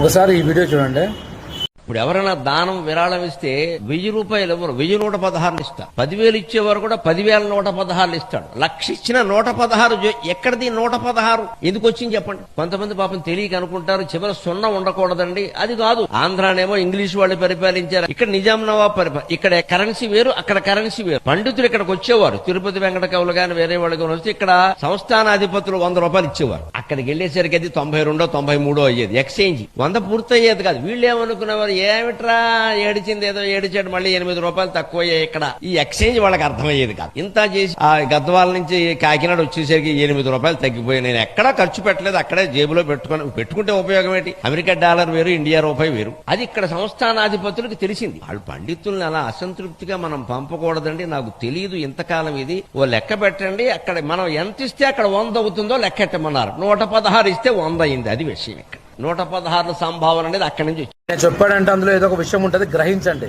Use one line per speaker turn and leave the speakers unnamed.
ఒకసారి ఈ వీడియో చూడండి.
ఇప్పుడు ఎవరైనా దానం విరాళం ఇస్తే వెయ్యి రూపాయలు ఎవరు వెయ్యి నూట పదహారులు ఇస్తారు పదివేలు ఇచ్చేవారు కూడా పదివేల నూట పదహారులు ఇస్తాడు. లక్ష ఇచ్చిన నూట పదహారు జో- ఎక్కడిది నూట పదహారు? ఎందుకు వచ్చింది చెప్పండి. కొంతమంది పాపం తెలియక అనుకుంటారు చివరి సున్నా ఉండకూడదండి. అది కాదు. ఆంధ్రానేమో ఇంగ్లీష్ వాళ్ళు పరిపాలించారు. ఇక్కడ నిజాం నవాబ్ పరిపాలి ఇక్కడ కరెన్సీ వేరు అక్కడ కరెన్సీ వేరు. పండితులు ఇక్కడికి వచ్చేవారు. తిరుపతి వెంకట కవులు గాని వేరే వాళ్ళు కానీ వస్తే ఇక్కడ సంస్థానాధిపతులు వంద రూపాయలు ఇచ్చేవారు. అక్కడికి వెళ్ళేసరికి అది తొంభై రెండో తొంభై మూడో అయ్యేది. ఎక్స్చేంజ్. వంద పూర్తయ్యేది కాదు. వీళ్ళు ఏమనుకునేవారు ఏమిట్రా ఏడిచింది ఏదో ఏడిచాడు మళ్ళీ ఎనిమిది రూపాయలు తక్కువయ్యాయి ఇక్కడ. ఈ ఎక్స్చేంజ్ వాళ్ళకి అర్థమయ్యేది కాదు. ఇంత చేసి ఆ గద్వాల నుంచి కాకినాడ వచ్చేసరికి ఎనిమిది రూపాయలు తగ్గిపోయి నేను ఎక్కడా ఖర్చు పెట్టలేదు అక్కడే జేబులో పెట్టుకొని పెట్టుకుంటే ఉపయోగం ఏంటి? అమెరికా డాలర్ వేరు ఇండియా రూపాయి వేరు. అది ఇక్కడ సంస్థానాధిపతులకు తెలిసింది. వాళ్ళు పండితుల్ని అలా అసంతృప్తిగా మనం పంపకూడదండి నాకు తెలియదు ఇంతకాలం ఇది. ఓ లెక్క పెట్టండి అక్కడ మనం ఎంత ఇస్తే అక్కడ వంద అవుతుందో లెక్కెట్టమన్నారు నూట పదహారు ఇస్తే వంద అయింది అది విషయం నూట పదహారుల సంభావన అనేది అక్కడి నుంచి
నేను చెప్పాడంటే అందులో ఏదో ఒక విషయం ఉంటుంది గ్రహించండి.